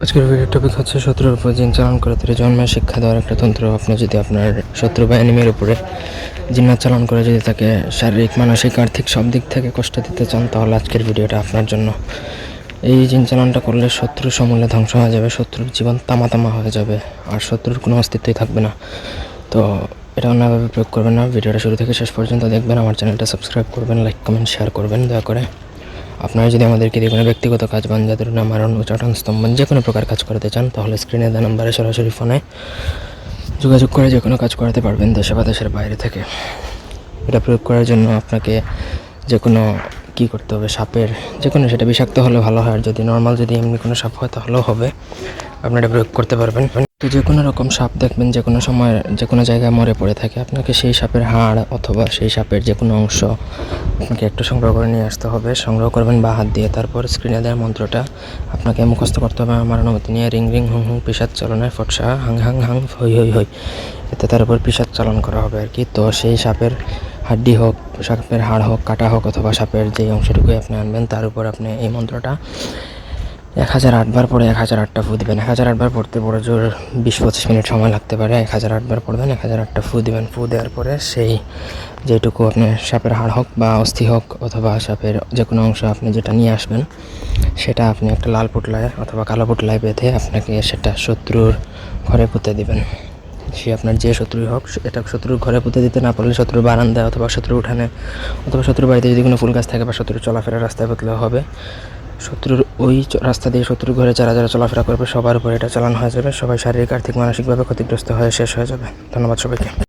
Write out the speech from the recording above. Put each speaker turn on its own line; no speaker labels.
আজকের video topic হচ্ছে শত্রুর উপর জিন চালান করে। তৈরি জন্মের শিক্ষা দেওয়ার একটা তন্ত্র আপনি যদি আপনার শত্রু বা এনিমির উপরে জিন্নাত চালান করে যদি তাকে শারীরিক, মানসিক, আর্থিক সব দিক থেকে কষ্ট দিতে চান, তাহলে আজকের ভিডিওটা আপনার জন্য। এই জিন চালানটা করলে শত্রু সমূলে ধ্বংস হয়ে যাবে, শত্রুর জীবন তামা তামা হয়ে যাবে, আর শত্রুর কোনো অস্তিত্বই থাকবে না। তো এটা অন্যভাবে প্রয়োগ করবেন না। ভিডিওটা শুরু থেকে শেষ পর্যন্ত দেখবেন। আমার চ্যানেলটা সাবস্ক্রাইব করবেন, লাইক, কমেন্ট শেয়ার করবেন, দয়া করে। আপনারা যদি আমাদেরকে দিয়ে কোনো ব্যক্তিগত কাজ, বান যাদের নামারণ উচ্চাটন স্তম্ভন যে কোনো প্রকার কাজ করাতে চান, তাহলে স্ক্রিনে দেওয়া নাম্বারে সরাসরি ফোনে যোগাযোগ করে যে কোনো কাজ করাতে পারবেন দেশে বা দেশের বাইরে থেকে। এটা প্রয়োগ করার জন্য আপনাকে যে কোনো কী করতে হবে, সাপের যে কোনো, সেটা বিষাক্ত হলে ভালো হয়। আর যদি নর্মাল যদি এমনি কোনো সাপ হয়, তাহলেও হবে। আপনি এটা প্রয়োগ করতে পারবেন। তো যে কোনো রকম সাপ দেখবেন, যে কোনো সময়, যে কোনো জায়গায় মরে পড়ে থাকে, আপনাকে সেই সাপের হাড় অথবা সেই সাপের যে কোনো অংশ আপনাকে একটু সংগ্রহ করে নিয়ে আসতে হবে। সংগ্রহ করবেন বা হাত দিয়ে, তারপর স্ক্রিনে দেওয়ার মন্ত্রটা আপনাকে মুখস্থ করতে হবে, আমার অনুমতি নিয়ে। রিং রিং, হুং হুং পিসাদ চালনায় ফটসা, হাং হাং হাং, হই হই হই, এতে তার উপর পিসাদ চালন করা হবে আর কি। তো সেই সাপের হাড্ডি হোক, সাপের হাড় হোক, কাটা হোক, অথবা সাপের যে অংশটুকুই আপনি আনবেন, তার উপর আপনি এই মন্ত্রটা এক হাজার আটবার পরে এক হাজার আটটা ফু দিবেন। এক হাজার আটবার পড়তে পড়ে জোর বিশ পঁচিশ মিনিট সময় লাগতে পারে। এক হাজার আটবার পড়বেন, এক হাজার আটটা ফু দিবেন। ফু দেওয়ার পরে সেই যেটুকু আপনি সাপের হাড় হোক বা অস্থি হোক অথবা সাপের যে কোনো অংশ আপনি যেটা নিয়ে আসবেন, সেটা আপনি একটা লাল পুটলায় অথবা কালো পুটলায় বেঁধে আপনাকে সেটা শত্রুর ঘরে পুঁতে দিবেন। সে আপনার যে শত্রুই হোক, এটা শত্রুর ঘরে পুঁতে দিতে না পারলে শত্রুর বারান্দায় অথবা শত্রুর উঠানে অথবা শত্রুর বাড়িতে যদি কোনো ফুল গাছ থাকে বা শত্রুর চলাফেরা রাস্তায় পুতলেও হবে শত্রুর ওই রাস্তা দিয়ে শত্রুর ঘরে যারা যারা চলাফেরা করবে সবার উপরে এটা চালানো হয়ে যাবে। সবাই শারীরিক, আর্থিক, মানসিকভাবে ক্ষতিগ্রস্ত হয়ে শেষ হয়ে যাবে। ধন্যবাদ সবাইকে।